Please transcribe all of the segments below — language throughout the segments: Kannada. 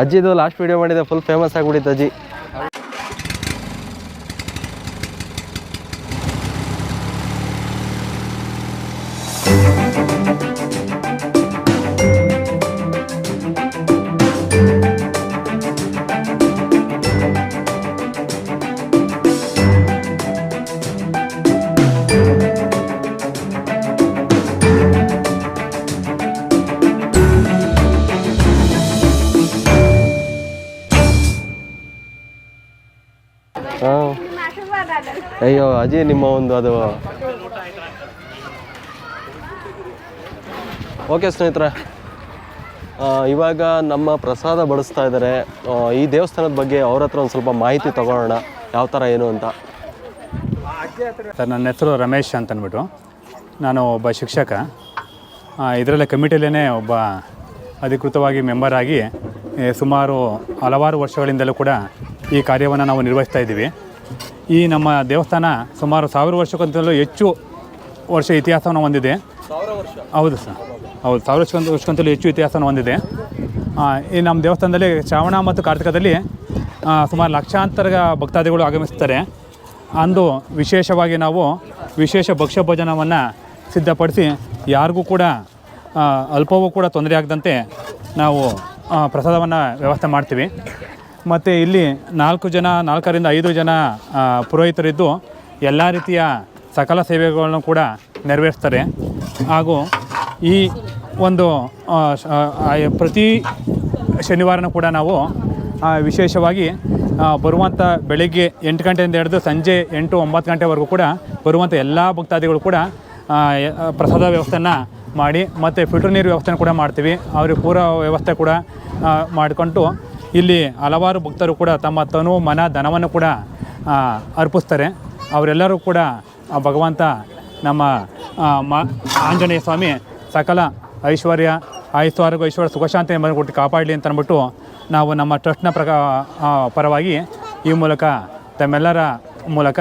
ಅಜ್ಜಿದು ಲಾಸ್ಟ್ ವಿಡಿಯೋ ಮಾಡಿದೆ ಫುಲ್ ಫೇಮಸ್ ಆಗಿಬಿಟ್ಟಿತ್ತು ಅಜ್ಜಿ. ಅಯ್ಯೋ ಅಜಿ ನಿಮ್ಮ ಒಂದು ಅದು. ಓಕೆ ಸ್ನೇಹಿತರೆ ಇವಾಗ ನಮ್ಮ ಪ್ರಸಾದ ಬಡಿಸ್ತಾ ಇದ್ದಾರೆ. ಈ ದೇವಸ್ಥಾನದ ಬಗ್ಗೆ ಅವ್ರ ಹತ್ರ ಒಂದು ಸ್ವಲ್ಪ ಮಾಹಿತಿ ತಗೊಳ್ಳೋಣ. ಯಾವ ಥರ ಏನು ಅಂತ. ಸರ್, ನನ್ನ ಹೆಸರು ರಮೇಶ್ ಅಂತ ಅಂದ್ಬಿಟ್ಟು ನಾನು ಒಬ್ಬ ಶಿಕ್ಷಕ. ಇದರಲ್ಲೇ ಕಮಿಟಿಯಲ್ಲೇ ಒಬ್ಬ ಅಧಿಕೃತವಾಗಿ ಮೆಂಬರ್ ಆಗಿ ಸುಮಾರು ಹಲವಾರು ವರ್ಷಗಳಿಂದಲೂ ಕೂಡ ಈ ಕಾರ್ಯವನ್ನು ನಾವು ನಿರ್ವಹಿಸ್ತಾ ಇದ್ದೀವಿ. ಈ ನಮ್ಮ ದೇವಸ್ಥಾನ ಸುಮಾರು ಸಾವಿರ ವರ್ಷಕ್ಕಿಂತಲೂ ಹೆಚ್ಚು ವರ್ಷ ಇತಿಹಾಸವನ್ನು ಹೊಂದಿದೆ. ಹೌದು ಸರ್. ಹೌದು ಸಾವಿರ ವರ್ಷಕ್ಕಿಂತ ವರ್ಷಕ್ಕಂತಲೂ ಹೆಚ್ಚು ಇತಿಹಾಸವನ್ನು ಹೊಂದಿದೆ. ಈ ನಮ್ಮ ದೇವಸ್ಥಾನದಲ್ಲಿ ಶ್ರಾವಣ ಮತ್ತು ಕಾರ್ತಿಕದಲ್ಲಿ ಸುಮಾರು ಲಕ್ಷಾಂತರ ಭಕ್ತಾದಿಗಳು ಆಗಮಿಸ್ತಾರೆ. ಅಂದು ವಿಶೇಷವಾಗಿ ನಾವು ವಿಶೇಷ ಭಕ್ಷ್ಯ ಭೋಜನವನ್ನು ಸಿದ್ಧಪಡಿಸಿ ಯಾರಿಗೂ ಕೂಡ ಅಲ್ಪವೂ ಕೂಡ ತೊಂದರೆ ಆಗದಂತೆ ನಾವು ಪ್ರಸಾದವನ್ನು ವ್ಯವಸ್ಥೆ ಮಾಡ್ತೀವಿ. ಮತ್ತು ಇಲ್ಲಿ ನಾಲ್ಕು ಜನ, ನಾಲ್ಕರಿಂದ ಐದು ಜನ ಪುರೋಹಿತರಿದ್ದು ಎಲ್ಲ ರೀತಿಯ ಸಕಲ ಸೇವೆಗಳನ್ನು ಕೂಡ ನೆರವೇರಿಸ್ತಾರೆ ಹಾಗೂ ಈ ಒಂದು ಪ್ರತಿ ಶನಿವಾರನೂ ಕೂಡ ನಾವು ವಿಶೇಷವಾಗಿ ಬರುವಂಥ ಬೆಳಗ್ಗೆ ಎಂಟು ಗಂಟೆಯಿಂದ ಹಿಡಿದು ಸಂಜೆ ಎಂಟು ಒಂಬತ್ತು ಗಂಟೆವರೆಗೂ ಕೂಡ ಬರುವಂಥ ಎಲ್ಲ ಭಕ್ತಾದಿಗಳು ಕೂಡ ಪ್ರಸಾದ ವ್ಯವಸ್ಥೆಯನ್ನು ಮಾಡಿ, ಮತ್ತು ಫಿಲ್ಟರ್ ನೀರು ವ್ಯವಸ್ಥೆನ ಕೂಡ ಮಾಡ್ತೀವಿ. ಅವ್ರಿಗೆ ಪೂರ ವ್ಯವಸ್ಥೆ ಕೂಡ ಮಾಡಿಕೊಂಡು ಇಲ್ಲಿ ಹಲವಾರು ಭಕ್ತರು ಕೂಡ ತಮ್ಮ ತನು ಮನ ಧನವನ್ನು ಕೂಡ ಅರ್ಪಿಸ್ತಾರೆ. ಅವರೆಲ್ಲರೂ ಕೂಡ ಭಗವಂತ ನಮ್ಮ ಮ, ಆಂಜನೇಯ ಸ್ವಾಮಿ ಸಕಲ ಐಶ್ವರ್ಯ ಐಶ್ವರ್ಯ ಐಶ್ವರ್ಯ ಸುಖಶಾಂತಿ ಕೊಟ್ಟು ಕಾಪಾಡಲಿ ಅಂತ ಅಂದ್ಬಿಟ್ಟು ನಾವು ನಮ್ಮ ಟ್ರಸ್ಟ್ನ ಪ್ರಕ ಪರವಾಗಿ ಈ ಮೂಲಕ ತಮ್ಮೆಲ್ಲರ ಮೂಲಕ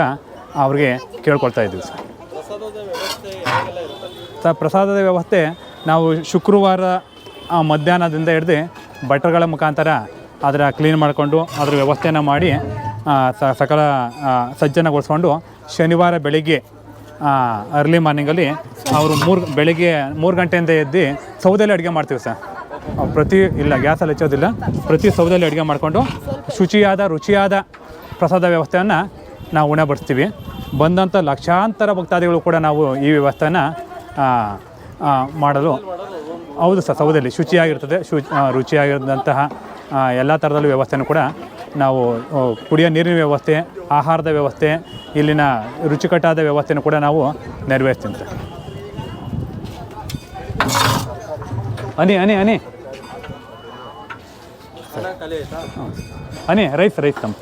ಅವ್ರಿಗೆ ಕೇಳ್ಕೊಳ್ತಾ ಇದ್ದೀವಿ ಸರ್. ಸರ್, ಪ್ರಸಾದದ ವ್ಯವಸ್ಥೆ ನಾವು ಶುಕ್ರವಾರ ಮಧ್ಯಾಹ್ನದಿಂದ ಹಿಡ್ದು ಭಟ್ರುಗಳ ಮುಖಾಂತರ ಅದರ ಕ್ಲೀನ್ ಮಾಡಿಕೊಂಡು ಅದರ ವ್ಯವಸ್ಥೆಯನ್ನು ಮಾಡಿ ಸಕಲ ಸಜ್ಜನಗೊಳಿಸ್ಕೊಂಡು ಶನಿವಾರ ಬೆಳಿಗ್ಗೆ ಅರ್ಲಿ ಮಾರ್ನಿಂಗಲ್ಲಿ ಅವರು ಮೂರು ಬೆಳಿಗ್ಗೆ ಮೂರು ಗಂಟೆಯಿಂದ ಎದ್ದು ಸೌದೆಯಲ್ಲಿ ಅಡುಗೆ ಮಾಡ್ತೀವಿ ಸರ್. ಪ್ರತಿ, ಇಲ್ಲ ಗ್ಯಾಸಲ್ಲಿ ಹಚ್ಚೋದಿಲ್ಲ, ಪ್ರತಿ ಸೌದೆಯಲ್ಲಿ ಅಡುಗೆ ಮಾಡಿಕೊಂಡು ಶುಚಿಯಾದ, ರುಚಿಯಾದ ಪ್ರಸಾದ ವ್ಯವಸ್ಥೆಯನ್ನು ನಾವು ಉಣಬಡಿಸ್ತೀವಿ. ಬಂದಂಥ ಲಕ್ಷಾಂತರ ಭಕ್ತಾದಿಗಳು ಕೂಡ ನಾವು ಈ ವ್ಯವಸ್ಥೆಯನ್ನು ಮಾಡಲು, ಹೌದು ಸರ್, ಸೌದೆಯಲ್ಲಿ ಶುಚಿಯಾಗಿರ್ತದೆ ಶುಚಿ ರುಚಿಯಾಗಿರದಂತಹ ಎಲ್ಲ ಥರದಲ್ಲೂ ವ್ಯವಸ್ಥೆನೂ ಕೂಡ ನಾವು ಕುಡಿಯೋ ನೀರಿನ ವ್ಯವಸ್ಥೆ, ಆಹಾರದ ವ್ಯವಸ್ಥೆ, ಇಲ್ಲಿನ ರುಚಿಕಟ್ಟಾದ ವ್ಯವಸ್ಥೆನೂ ಕೂಡ ನಾವು ನೆರವೇರಿಸ್ತೀವಿ ಸರ್. ಅನಿ ಅನಿ ಅನಿ ಅನಿ ರೈಸ್ ರೈಸ್ ತಮ್ಮ.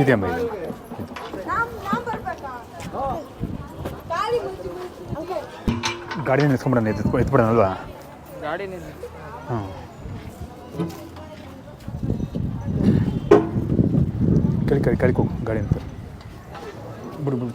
ಇದೆ ಅಮ್ಮ ಇದೆ ಗಾಡಿ ನಿಲ್ಸ್ಕೊಂಬಿಡೋಣ ಎತ್ತು ಎತ್ಬಿಡೋಣ ಅಲ್ವಾ ಹಾಂ ಕಳಿ ಕಳಿ ಕಳಿಕೋ ಗಾಡಿ ಅಂತ ಬಿಡು ಬಿಡು.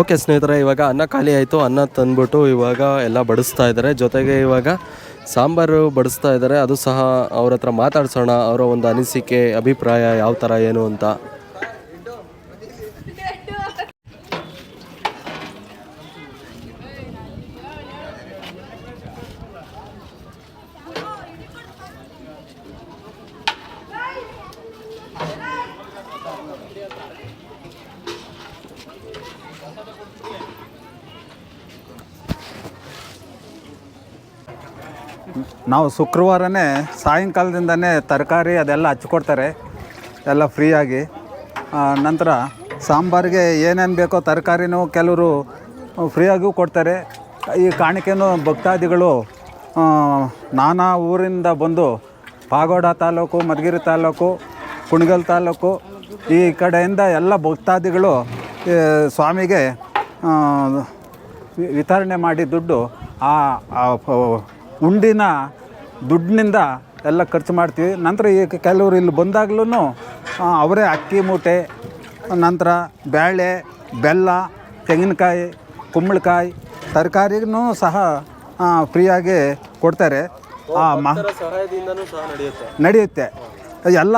ಓಕೆ ಸ್ನೇಹಿತರೆ, ಇವಾಗ ಅನ್ನ ಖಾಲಿ ಆಯಿತು. ಅನ್ನ ತಂದ್ಬಿಟ್ಟು ಇವಾಗ ಎಲ್ಲ ಬಡಿಸ್ತಾ ಇದ್ದಾರೆ. ಜೊತೆಗೆ ಇವಾಗ ಸಾಂಬಾರು ಬಡಿಸ್ತಾ ಇದ್ದಾರೆ. ಅದು ಸಹ ಅವ್ರ ಹತ್ರ ಮಾತಾಡ್ಸೋಣ. ಅವರ ಒಂದು ಅನಿಸಿಕೆ, ಅಭಿಪ್ರಾಯ ಯಾವ ಥರ ಏನು ಅಂತ. ನಾವು ಶುಕ್ರವಾರನೇ ಸಾಯಂಕಾಲದಿಂದನೇ ತರಕಾರಿ ಅದೆಲ್ಲ ಹಚ್ಕೊಡ್ತಾರೆ, ಎಲ್ಲ ಫ್ರೀಯಾಗಿ ನಂತರ ಸಾಂಬಾರಿಗೆ ಏನೇನು ಬೇಕೋ ತರಕಾರಿನೂ ಕೆಲವರು ಫ್ರೀಯಾಗಿಯೂ ಕೊಡ್ತಾರೆ. ಈ ಕಾಣಿಕೆನೂ ಭಕ್ತಾದಿಗಳು ನಾನಾ ಊರಿಂದ ಬಂದು, ಪಾಗೋಡ ತಾಲೂಕು, ಮಧುಗಿರಿ ತಾಲೂಕು, ಕುಣಗಲ್ ತಾಲೂಕು ಈ ಕಡೆಯಿಂದ ಎಲ್ಲ ಭಕ್ತಾದಿಗಳು ಸ್ವಾಮಿಗೆ ವಿತರಣೆ ಮಾಡಿ ದುಡ್ಡು ಆ ಉಂಡಿನ ದುಡ್ಡಿನಿಂದ ಎಲ್ಲ ಖರ್ಚು ಮಾಡ್ತೀವಿ. ನಂತರ ಈ ಕೆಲವರು ಇಲ್ಲಿ ಬಂದಾಗ್ಲೂ ಅವರೇ ಅಕ್ಕಿ ಮೂಟೆ ನಂತರ ಬೇಳೆ ಬೆಲ್ಲ ತೆಂಗಿನಕಾಯಿ ಕುಂಬಳಕಾಯಿ ತರಕಾರಿನೂ ಸಹ ಫ್ರೀಯಾಗಿ ಕೊಡ್ತಾರೆ. ಆ ಮಹ ನಡೆಯುತ್ತೆ. ಎಲ್ಲ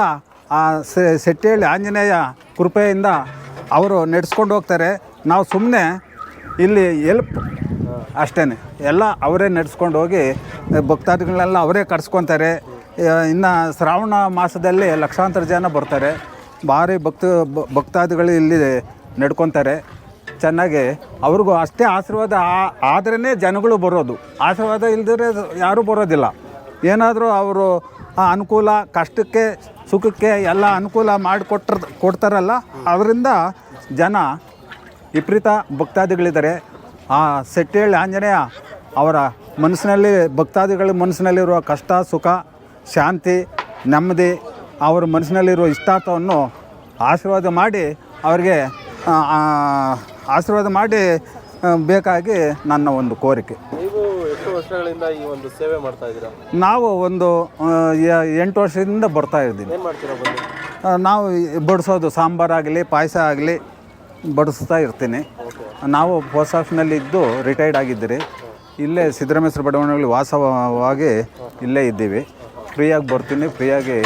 ಆ ಸೆ- ಸೆಟ್ಟಿಹಳ್ಳಿ ಆಂಜನೇಯ ಕೃಪೆಯಿಂದ ಅವರು ನಡೆಸ್ಕೊಂಡು ಹೋಗ್ತಾರೆ. ನಾವು ಸುಮ್ಮನೆ ಇಲ್ಲಿ ಎಲ್ಪ್ ಅಷ್ಟೇ ಎಲ್ಲ ಅವರೇ ನಡೆಸ್ಕೊಂಡು ಹೋಗಿ ಭಕ್ತಾದಿಗಳನ್ನೆಲ್ಲ ಅವರೇ ಕಟ್ಸ್ಕೊತಾರೆ ಇನ್ನು ಶ್ರಾವಣ ಮಾಸದಲ್ಲಿ ಲಕ್ಷಾಂತರ ಜನ ಬರ್ತಾರೆ. ಭಾರಿ ಭಕ್ತ ಭಕ್ತಾದಿಗಳು ಇಲ್ಲಿ ನಡ್ಕೊತಾರೆ. ಚೆನ್ನಾಗಿ ಅವ್ರಿಗೂ ಅಷ್ಟೇ ಆಶೀರ್ವಾದ ಆದ್ರೇ ಜನಗಳು ಬರೋದು. ಆಶೀರ್ವಾದ ಇಲ್ದಿದ್ರೆ ಯಾರೂ ಬರೋದಿಲ್ಲ. ಏನಾದರೂ ಅವರು ಅನುಕೂಲ, ಕಷ್ಟಕ್ಕೆ ಸುಖಕ್ಕೆ ಎಲ್ಲ ಅನುಕೂಲ ಮಾಡಿಕೊಟ್ರ ಕೊಡ್ತಾರಲ್ಲ ಅದರಿಂದ ಜನ ವಿಪರೀತ ಭಕ್ತಾದಿಗಳಿದ್ದಾರೆ. ಆ ಸೆಟ್ಟೇಳಿ ಆಂಜನೇಯ ಅವರ ಮನಸ್ಸಿನಲ್ಲಿ, ಭಕ್ತಾದಿಗಳ ಮನಸ್ಸಿನಲ್ಲಿರುವ ಕಷ್ಟ, ಸುಖ, ಶಾಂತಿ, ನೆಮ್ಮದಿ, ಅವರ ಮನಸ್ಸಿನಲ್ಲಿರುವ ಇಷ್ಟಾರ್ಥವನ್ನು ಆಶೀರ್ವಾದ ಮಾಡಿ ಅವರಿಗೆ ಆಶೀರ್ವಾದ ಮಾಡಿ ಬೇಕಾಗಿ ನನ್ನ ಒಂದು ಕೋರಿಕೆ. ವರ್ಷಗಳಿಂದ ಈ ಒಂದು ಸೇವೆ ಮಾಡ್ತಾ ಇದ್ದೀರಾ? ನಾವು ಒಂದು ಎಂಟು ವರ್ಷದಿಂದ ಬರ್ತಾ ಇದ್ದೀನಿ ಏನು ಮಾಡ್ತೀರಾ ಬಂದು ನಾವು ಬಡಿಸೋದು ಸಾಂಬಾರಾಗಲಿ ಪಾಯಸ ಆಗಲಿ ಬಡಿಸ್ತಾ ಇರ್ತೀನಿ. ನಾವು ಪೋಸ್ಟ್ ಆಫೀಸ್ನಲ್ಲಿ ಇದ್ದು ರಿಟೈರ್ಡ್ ಆಗಿದ್ದೀರಿ. ಇಲ್ಲೇ ಸಿದ್ದರಾಮೇಶ್ವರ ಬಡಾವಣೆಯಲ್ಲಿ ವಾಸವಾಗಿ ಇಲ್ಲೇ ಇದ್ದೀವಿ. ಫ್ರೀಯಾಗಿ ಬರ್ತೀನಿ ಫ್ರೀಯಾಗಿ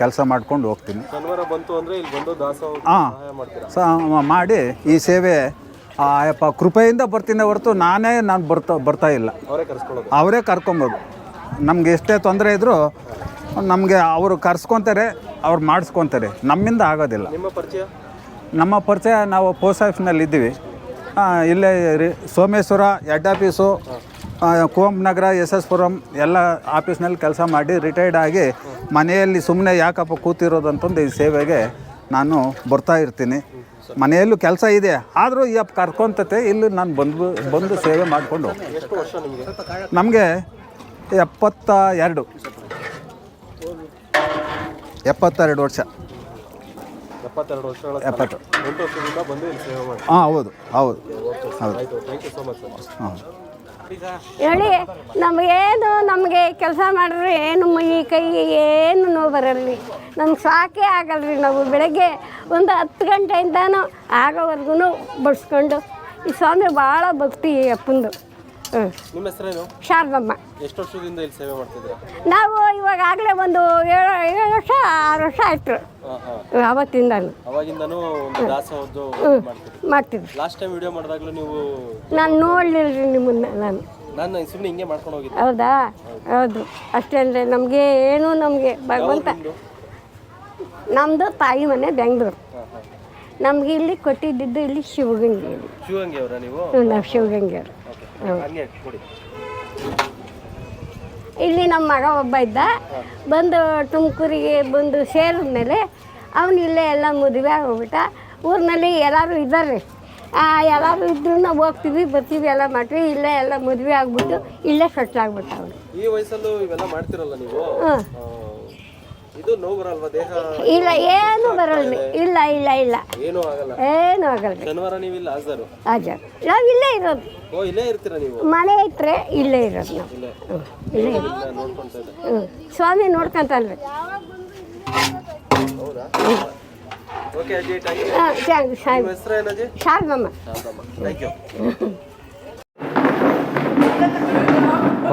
ಕೆಲಸ ಮಾಡ್ಕೊಂಡು ಹೋಗ್ತೀನಿ. ಶನಿವಾರ ಬಂತು ಅಂದರೆ ಇಲ್ಲಿ ಬಂದು ದಾಸೋಹ ಹಾಂ ಮಾಡ್ತೀರಾ? ಸ ಮಾಡಿ ಈ ಸೇವೆ ಆ ಯಪ್ಪ ಕೃಪೆಯಿಂದ ಬರ್ತೀನಿ ಹೊರತು ನಾನೇ ನಾನು ಬರ್ತಾ ಬರ್ತಾ ಇಲ್ಲ. ಅವರೇ ಕರ್ಕೊಂಬೋದು. ನಮ್ಗೆ ಎಷ್ಟೇ ತೊಂದರೆ ಇದ್ದರೂ ನಮಗೆ ಅವರು ಕರ್ಸ್ಕೊತಾರೆ ಅವ್ರು ಮಾಡಿಸ್ಕೊತಾರೆ. ನಮ್ಮಿಂದ ಆಗೋದಿಲ್ಲ. ನಿಮ್ಮ ಪರಿಚಯ? ನಮ್ಮ ಪರಿಚಯ ನಾವು ಪೋಸ್ಟ್ ಆಫೀಸ್ನಲ್ಲಿ ಇದ್ದೀವಿ. ಇಲ್ಲೇ ರಿ Someshwara head office Kuvempu Nagar S S Puram ಎಲ್ಲ ಆಫೀಸ್ನಲ್ಲಿ ಕೆಲಸ ಮಾಡಿ ರಿಟೈರ್ಡ್ ಆಗಿ ಮನೆಯಲ್ಲಿ ಸುಮ್ಮನೆ ಯಾಕಪ್ಪ ಕೂತಿರೋದು ಅಂತಂದು ಈ ಸೇವೆಗೆ ನಾನು ಬರ್ತಾ ಇರ್ತೀನಿ. ಮನೆಯಲ್ಲೂ ಕೆಲಸ ಇದೆ. ಆದರೂ ಈ ಅಪ್ಪ ಕರ್ಕೊಂತತೆ ಇಲ್ಲಿ ನಾನು ಬಂದು ಬಂದು ಸೇವೆ ಮಾಡಿಕೊಂಡು ನಿಮಗೆ ಎಪ್ಪತ್ತ ಎರಡು ಎಪ್ಪತ್ತೆರಡು ವರ್ಷ. ಎಪ್ಪತ್ತೆರಡು ವರ್ಷ ಎಪ್ಪತ್ತು. ಹಾಂ ಹೌದು ಹೌದು ಹೌದು. ಹಾಂ. ಹೇಳಿ, ನಮಗೇನು, ನಮಗೆ ಕೆಲಸ ಮಾಡಿದ್ರೆ ಏನು ಮೈ ಕೈ ಏನು ನೋವು ಬರಲ್ರಿ. ನಮ್ಗೆ ಸಾಕೇ ಆಗಲ್ರಿ ನಾವು ಬೆಳಗ್ಗೆ ಒಂದು ಹತ್ತು ಗಂಟೆಯಿಂದನೂ ಆಗೋವರೆಗೂ ಬಡಿಸ್ಕೊಂಡು. ಈ ಸ್ವಾಮಿ ಭಾಳ ಭಕ್ತಿ ಅಪ್ಪಂದು. ನಿಮ್ಮ ಹೆಸರೇನು? ಶಾರದಮ್ಮ. ಎಷ್ಟು ವರ್ಷದಿಂದ ಇಲ್ಲಿ ಸೇವೆ ಮಾಡ್ತಿದ್ದೀರಾ? ನಾವು ಇವಾಗಲೇ ಒಂದು ಏಳು ಏಳು ವರ್ಷ ಆರು ವರ್ಷ ಆಯ್ತು. ಅವತ್ತಿಂದ ಅವಾಗಿಂದನೂ ಒಂದು ದಾಸೋಹದ್ದು ಮಾಡ್ತೀರಿ ಮಾಡ್ತೀವಿ ಲಾಸ್ಟ್ ಟೈಮ್ ವಿಡಿಯೋ ಮಾಡಿದಾಗಲೂ ನೀವು ನಾನು ನೋಡಲಿಲ್ಲ ರೀ ನಿಮ್ಮನ್ನ ನಾನು. ನಾನು ಸುಮ್ಮನೆ ಹಿಂಗೆ ಮಾಡ್ಕೊಂಡು ಹೋಗಿದ್ದೆ. ಹೌದಾ? ಹೌದು. ಅಷ್ಟೇ ಅಂದರೆ ನಮಗೆ ಏನು ನಮಗೆ ಭಗವಂತ ನಮ್ಮದು ತಾಯಿ ಮನೆ ಬೆಂಗಳೂರು. ನಮ್ಗೆ ಇಲ್ಲಿ ಕೊಟ್ಟಿದ್ದಿದ್ದು ಇಲ್ಲಿ ಶಿವಗಂಗೆಯಲ್ಲಿ ಶಿವಗಂಗೆ ಅವರ ನೀವು? ನಾವು ಶಿವಗಂಗೆಯವರು ಹಂಗೆ ಕೊಡಿ. ಇಲ್ಲಿ ನಮ್ಮ ಮಗ ಒಬ್ಬ ಇದ್ದ. ಬಂದು ತುಮಕೂರಿಗೆ ಬಂದು ಸೇರಿದ ಮೇಲೆ ಅವನು ಇಲ್ಲೇ ಎಲ್ಲ ಮದುವೆ ಆಗೋಗ್ಬಿಟ್ಟ ಊರಿನಲ್ಲಿ ಎಲ್ಲರೂ ಇದ್ದಾರೆ. ಎಲ್ಲರೂ ಇದ್ರೂ ನಾವು ಹೋಗ್ತೀವಿ ಬರ್ತೀವಿ ಎಲ್ಲ ಮಾಡ್ತೀವಿ. ಇಲ್ಲೇ ಎಲ್ಲ ಮದುವೆ ಆಗ್ಬಿಟ್ಟು ಇಲ್ಲೇ ಸೆಟ್ಲ್ ಆಗ್ಬಿಟ್ಟ ಅವನು. ಈ ವಯಸ್ಸಲ್ಲೂ ಇವೆಲ್ಲ ಮಾಡ್ತಿರಲ್ಲ ನೀವು? ಇದು ನೋವು ಬರಲ್ವಾ ದೇಹ ಇಲ್ಲ ಏನು ಬರಲ್ಲ ಇಲ್ಲ ಇಲ್ಲ ಇಲ್ಲ. ಏನೂ ಆಗಲ್ಲ. ಏನು ಆಗಲ್ಲ. ಶನಿವಾರ ನೀವು ಇಲ್ಲಿ ಹಾಜರು. ಹಾಜರ್. ನಾವು ಇಲ್ಲೇ ಇರೋದು. ಓ ಇಲ್ಲೇ ಇರ್ತೀರಾ ನೀವು? ಮನೆ ಇಟ್ಟರೆ ಇಲ್ಲೇ ಇರೋದು ನಾವು. ಇಲ್ಲೇ. ಹ್ಞೂ ಇಲ್ಲೇ ಇರೋದು. ಇಲ್ಲ ನೋಡ್ಕೊಂತ ಇದ್ದೆ. ಹ್ಞೂ ಸ್ವಾಮಿ ನೋಡ್ಕೊಂತಲ್ರಿ. ಹೌದಾ? ಓಕೆ ಅಜ್ಜಿ ಥ್ಯಾಂಕ್ ಯು ಹಾಂ ಥ್ಯಾಂಕ್ ಯು ನಿಮ್ಮ ಹೆಸರು ಏನಜ್ಜಿ? ಶಾರದಮ್ಮ ಥ್ಯಾಂಕ್ ಯು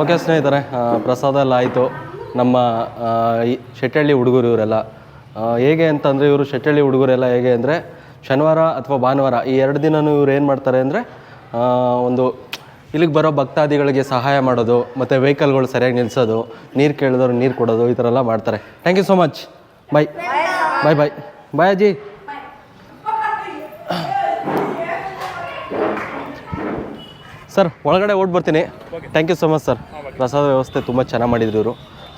ಓಕೆ ಸ್ನೇಹಿತರೆ ಆ, ಪ್ರಸಾದ ಎಲ್ಲ ಆಯಿತು. ನಮ್ಮ ಈ ಶೆಟ್ಟಳ್ಳಿ ಹುಡುಗರು ಇವರೆಲ್ಲ. ಹೇಗೆ ಅಂತಂದರೆ ಇವರು ಶೆಟ್ಟಳ್ಳಿ ಹುಡುಗರೆಲ್ಲ ಹೇಗೆ ಅಂದರೆ ಶನಿವಾರ ಅಥವಾ ಭಾನುವಾರ ಈ ಎರಡು ದಿನವೂ ಇವ್ರು ಏನು ಮಾಡ್ತಾರೆ ಅಂದರೆ ಒಂದು ಇಲ್ಲಿಗೆ ಬರೋ ಭಕ್ತಾದಿಗಳಿಗೆ ಸಹಾಯ ಮಾಡೋದು, ಮತ್ತು ವೆಹಿಕಲ್ಗಳು ಸರಿಯಾಗಿ ನಿಲ್ಲಿಸೋದು ನೀರು ಕೇಳಿದವ್ರು ನೀರು ಕೊಡೋದು ಈ ಥರ ಎಲ್ಲ ಮಾಡ್ತಾರೆ. Thank you so much bye bye bye bye ಅಜ್ಜಿ ಸರ್ ಒಳಗಡೆ ಓಡ್ ಬರ್ತೀನಿ. Thank you so much sir ಪ್ರಸಾದ ವ್ಯವಸ್ಥೆ ತುಂಬ ಚೆನ್ನಾಗಿ ಮಾಡಿದ್ರು ಇವರು.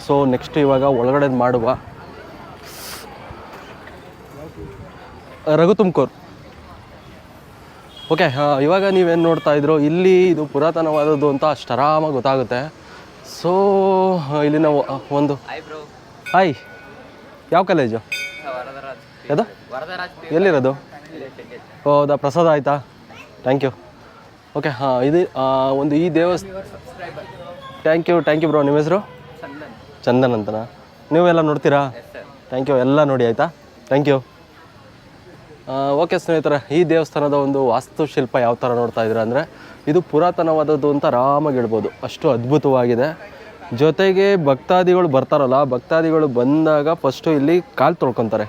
ಸೊ ನೆಕ್ಸ್ಟ್ ಇವಾಗ ಒಳಗಡೆ ಮಾಡುವ. ರಘು ತುಮಕೂರು ಓಕೆ ಇವಾಗ ನೀವೇನು ನೋಡ್ತಾ ಇದ್ರು ಇಲ್ಲಿ ಇದು ಪುರಾತನವಾದದ್ದು ಅಂತ ಅಷ್ಟು ಆರಾಮಾಗಿ ಗೊತ್ತಾಗುತ್ತೆ. ಸೊ ಇಲ್ಲಿ ನಾವು ಒಂದು. ಹಾಯ್ ಯಾವ ಕಾಲೇಜು ಅದು ಎಲ್ಲಿರೋದು? ಹೌದಾ ಪ್ರಸಾದ ಆಯಿತಾ? ಥ್ಯಾಂಕ್ ಯು ಓಕೆ ಹಾಂ ಇದು ಒಂದು ಈ ದೇವಸ್ಥಾನ thank you thank you bro ನಿಮ್ಮ ಹೆಸರು? ಚಂದನ್ ಅಂತನಾ ನೀವೆಲ್ಲ ನೋಡ್ತೀರಾ? ಥ್ಯಾಂಕ್ ಯು ಎಲ್ಲ ನೋಡಿ ಆಯಿತಾ? ಥ್ಯಾಂಕ್ ಯು ಓಕೆ ಸ್ನೇಹಿತರೆ, ಈ ದೇವಸ್ಥಾನದ ಒಂದು ವಾಸ್ತುಶಿಲ್ಪ ಯಾವ ಥರ ನೋಡ್ತಾ ಇದ್ದೀರಾ ಅಂದರೆ, ಇದು ಪುರಾತನವಾದದ್ದು ಅಂತ ಆರಾಮಾಗಿ ಹೇಳ್ಬೋದು. ಅಷ್ಟು ಅದ್ಭುತವಾಗಿದೆ. ಜೊತೆಗೆ ಭಕ್ತಾದಿಗಳು ಬರ್ತಾರಲ್ಲ, ಭಕ್ತಾದಿಗಳು ಬಂದಾಗ ಫಸ್ಟು ಇಲ್ಲಿ ಕಾಲು ತೊಳ್ಕೊತಾರೆ.